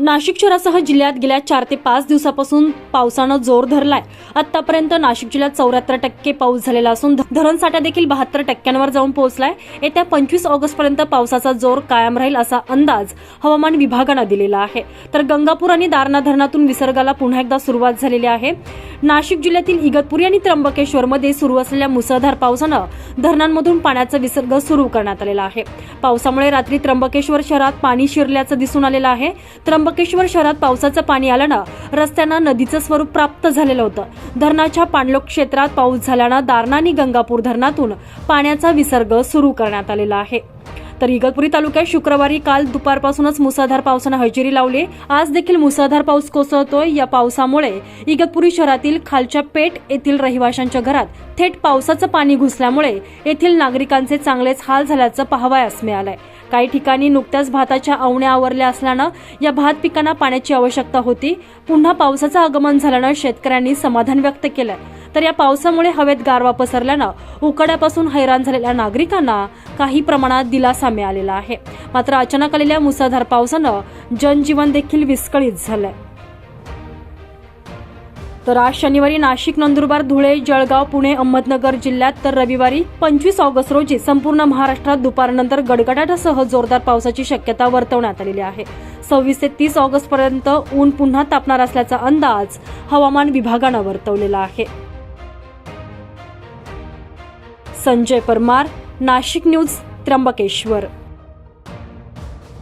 नाशिक शहरासह जिल्ह्यात गेल्या चार ते पाच दिवसापासून पावसानं जोर धरलाय. आतापर्यंत नाशिक जिल्ह्यात चौऱ्याहत्तर टक्के पाऊस झालेला असून धरण साठा देखील बहात्तर टक्क्यांवर जाऊन पोहोचलाय. येत्या पंचवीस ऑगस्ट पर्यंत पावसाचा जोर कायम राहील असा अंदाज हवामान विभागानं दिलेला आहे. तर गंगापूर आणि दारणा धरणातून विसर्गाला पुन्हा एकदा सुरुवात झालेली आहे. नाशिक जिल्ह्यातील इगतपुरी आणि त्र्यंबकेश्वरमध्ये सुरू असलेल्या मुसळधार पावसानं धरणांमधून पाण्याचा विसर्ग सुरू करण्यात आलेला आहे. पावसामुळे रात्री त्र्यंबकेश्वर शहरात पाणी शिरल्याचं दिसून आलेलं आहे. त्र्यंबकेश्वर शहरात पावसाचं पाणी आल्यानं रस्त्यांना नदीचं स्वरूप प्राप्त झालेलं होतं. धरणाच्या पाणलोक क्षेत्रात पाऊस झाल्यानं दारणा आणि गंगापूर धरणातून पाण्याचा विसर्ग सुरू करण्यात आलेला आहे. तर इगतपुरी तालुक्यात शुक्रवारी काल दुपारपासूनच मुसळधार पावसानं हजेरी लावली. आज देखील मुसळधार पाऊस कोसळतोय. या पावसामुळे इगतपुरी शहरातील खालच्या पेठ येथील रहिवाशांच्या घरात थेट पावसाचं पाणी घुसल्यामुळे येथील नागरिकांचे चांगलेच हाल झाल्याचं पाहावयास मिळालंय. काही ठिकाणी नुकत्याच भाताच्या आवण्या आवरल्या असल्यानं या भात पिकांना पाण्याची आवश्यकता होती. पुन्हा पावसाचं आगमन झाल्यानं शेतकऱ्यांनी समाधान व्यक्त केलंय. तर या पावसामुळे हवेत गारवा पसरल्यानं उकाड्यापासून हैराण झालेल्या नागरिकांना काही प्रमाणात दिलासा मिळालेला आहे. मात्र अचानक आलेल्या मुसळधार पावसानं जनजीवन देखील विस्कळीत झालंय. तर आज शनिवारी नाशिक नंदुरबार धुळे जळगाव पुणे अहमदनगर जिल्ह्यात तर रविवारी पंचवीस ऑगस्ट रोजी संपूर्ण महाराष्ट्रात दुपारनंतर गडगडाटासह जोरदार पावसाची शक्यता वर्तवण्यात आलेली आहे. सव्वीस ते तीस ऑगस्ट पर्यंत ऊन पुन्हा तापणार असल्याचा अंदाज हवामान विभागानं वर्तवलेला आहे. संजय परमार नाशिक न्यूज त्र्यंबकेश्वर.